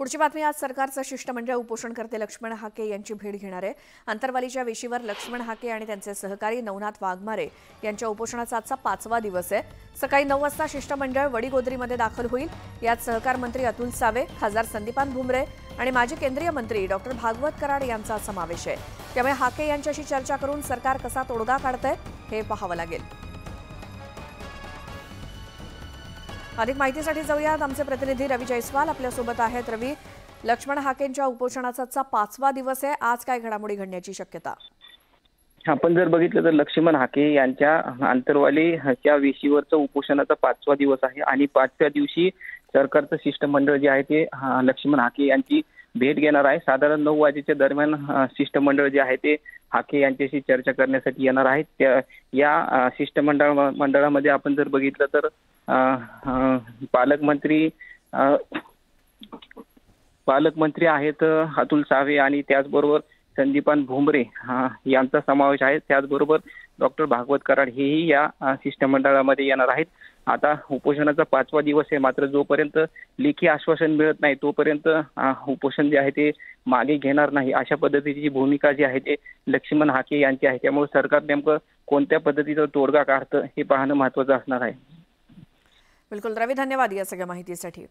पुढची बातमी आज सरकारचं शिष्टमंडळ उपोषणकर्ते लक्ष्मण हाके यांची भेट घेणार आहे. अंतरवालीच्या वेशीवर लक्ष्मण हाके आणि त्यांचे सहकारी नवनाथ वाघमारे यांच्या उपोषणाचा आजचा पाचवा दिवस आहे. सकाळी नऊ वाजता शिष्टमंडळ वडीगोद्रीमध्ये दाखल होईल. यात सहकार मंत्री अतुल सावे खासदार संदीपान भुमरे आणि माजी केंद्रीय मंत्री डॉक्टर भागवत कराड यांचा समावेश आहे. त्यामुळे हाके यांच्याशी चर्चा करून सरकार कसा तोडगा काढतंय हे पाहावं लागेल. अधिक माहितीसाठी जाऊयात. आमचे प्रतिनिधी रवी जयस्वाल आपल्यासोबत आहेत. रवी लक्ष्मण हाकेंच्या उपोषणाचा पाचवा दिवस आहे. आज काय घडामोडी घडण्याची शक्यता? आपण जर बघितलं तर लक्ष्मण हाके यांच्या आंतरवालीच्या वेशीवरचं उपोषणाचा पाचवा दिवस आहे आणि पाचव्या दिवशी सरकारचं शिष्टमंडळ जे आहे ते लक्ष्मण हाके यांची भेट घेणार आहे. साधारण नऊ वाजेच्या दरम्यान शिष्टमंडळ जे आहे ते हाके यांच्याशी चर्चा करण्यासाठी येणार आहेत त्या या शिष्टमंडळ मंडळामध्ये आपण जर बघितलं तर पालकमंत्री पालकमंत्री आहेत अतुल सावे आणि त्याचबरोबर संदीपान भुमरे यांचा समावेश आहे. त्याचबरोबर डॉक्टर भागवत कराड हेही या शिष्टमंडळामध्ये येणार आहेत. आता उपोषणाचा पाचवा दिवस आहे. मात्र जोपर्यंत लेखी आश्वासन मिळत नाही तोपर्यंत उपोषण जे आहे ते मागे घेणार नाही. अशा पद्धतीची भूमिका जी आहे ते लक्ष्मण हाके यांची आहे. त्यामुळे सरकार नेमकं कोणत्या पद्धतीचा तोडगा काढतं हे पाहणं महत्वाचं असणार आहे. बिलकुल रवी धन्यवाद या सगळ्या माहितीसाठी.